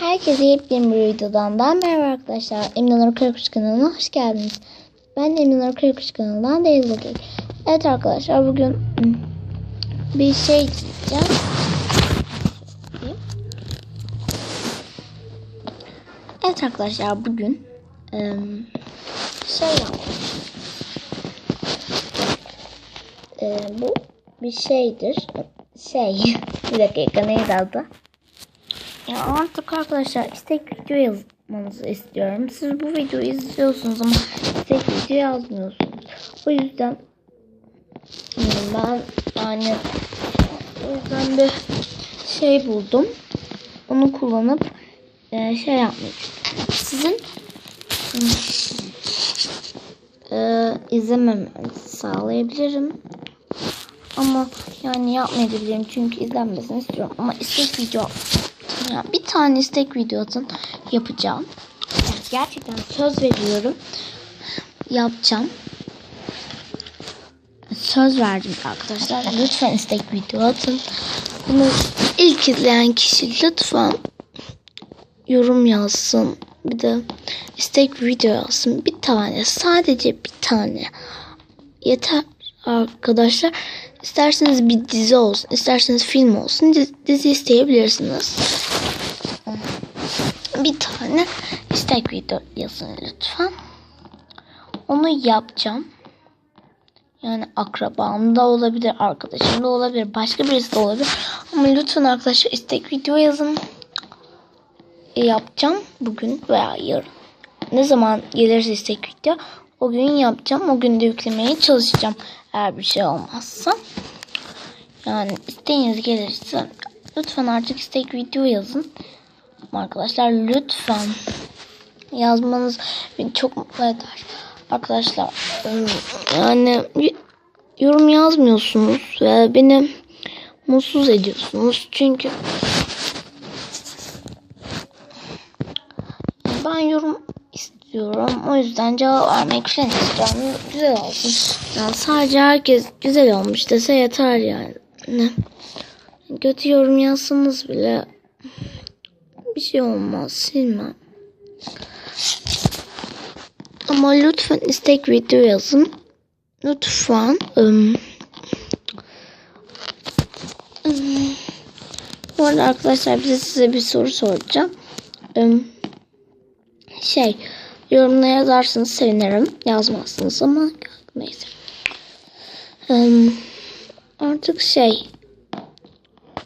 Herkese yepyeni bir videodan ben merhaba arkadaşlar. Emin Onur Karakuş kanalına hoş geldiniz. Ben Emin Onur Karakuş kanalından Deniz Okey. Evet arkadaşlar bugün bir şey diyeceğim. Evet arkadaşlar bugün şey. Ee, bu bir şeydir. Şey. bir dakika neydi adı? Ya artık arkadaşlar istek video yazmanızı istiyorum. Siz bu videoyu izliyorsunuz ama istek video yazmıyorsunuz. O yüzden ben yani o yüzden bir şey buldum. Onu kullanıp e, şey yapmak. Sizin e, izlememenizi sağlayabilirim. Ama yani yapmayabilirim çünkü izlenmesini istiyorum. Ama istek video bir tane istek video atın yapacağım. Evet, gerçekten söz veriyorum. Yapacağım. Söz verdim arkadaşlar. Lütfen istek video atın. Bunu ilk izleyen kişi lütfen yorum yazsın. Bir de istek video yazsın. Bir tane. Sadece bir tane. Yeter arkadaşlar. İsterseniz bir dizi olsun, isterseniz film olsun, dizi, isteyebilirsiniz. Bir tane istek video yazın lütfen. Onu yapacağım. Yani akrabam da olabilir, arkadaşım da olabilir, başka birisi de olabilir. Ama lütfen arkadaşlar istek video yazın. Yapacağım bugün veya yarın. Ne zaman gelirse istek video o gün yapacağım. O gün de yüklemeye çalışacağım. Eğer bir şey olmazsa. Yani isteğiniz gelirse lütfen artık istek video yazın. Arkadaşlar lütfen yazmanız beni çok mutlu eder. Arkadaşlar yani yorum yazmıyorsunuz ve beni mutsuz ediyorsunuz. Çünkü ben yorum istiyorum. O yüzden cevap vermek falan istiyorum. Güzel olsun. Yani sadece herkes güzel olmuş dese yeter yani. Kötü yorum yazsanız bile bir şey olmaz. Silmem. Ama lütfen istek video yazın. Lütfen. Um, um, bu arada arkadaşlar bize size bir soru soracağım. Um, şey yorumlara yazarsınız sevinirim. Yazmazsınız ama neyse. Um, artık şey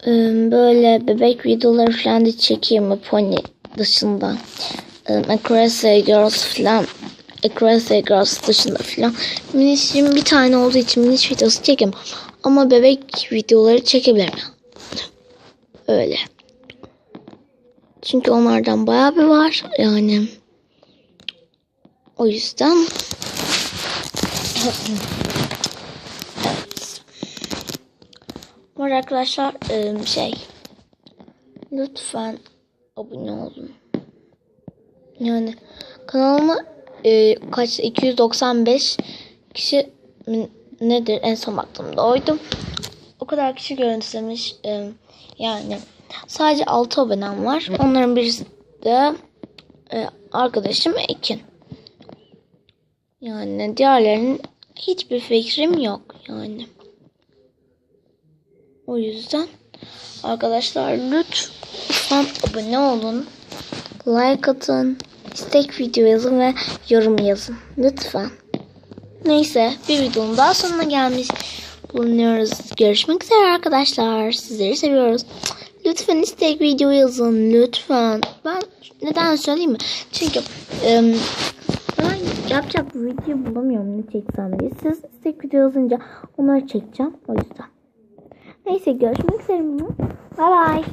um, böyle bebek videoları falan da çekeyim mi pony dışında. Um, Across Girls falan Across Girls dışında falan. Minişim bir tane olduğu için miniş videosu çekemem. Ama bebek videoları çekebilirim. Öyle. Çünkü onlardan bayağı bir var. Yani o yüzden evet. Var arkadaşlar şey lütfen abone olun. Yani kanalıma kaç 295 kişi nedir en son baktığımda oydum. O kadar kişi görüntülemiş. E, yani sadece 6 abonem var. Onların birisi de e, arkadaşım Ekin. Yani diğerlerinin hiçbir fikrim yok yani. O yüzden arkadaşlar lütfen abone olun. Like atın. istek video yazın ve yorum yazın. Lütfen. Neyse bir videonun daha sonuna gelmiş bulunuyoruz. Görüşmek üzere arkadaşlar. Sizleri seviyoruz. Lütfen istek video yazın. Lütfen. Ben neden söyleyeyim mi? Çünkü ben yapacak bir video bulamıyorum ne çeksem diye. Siz istek video yazınca onları çekeceğim. O yüzden. Neyse görüşmek üzere. Bye bye.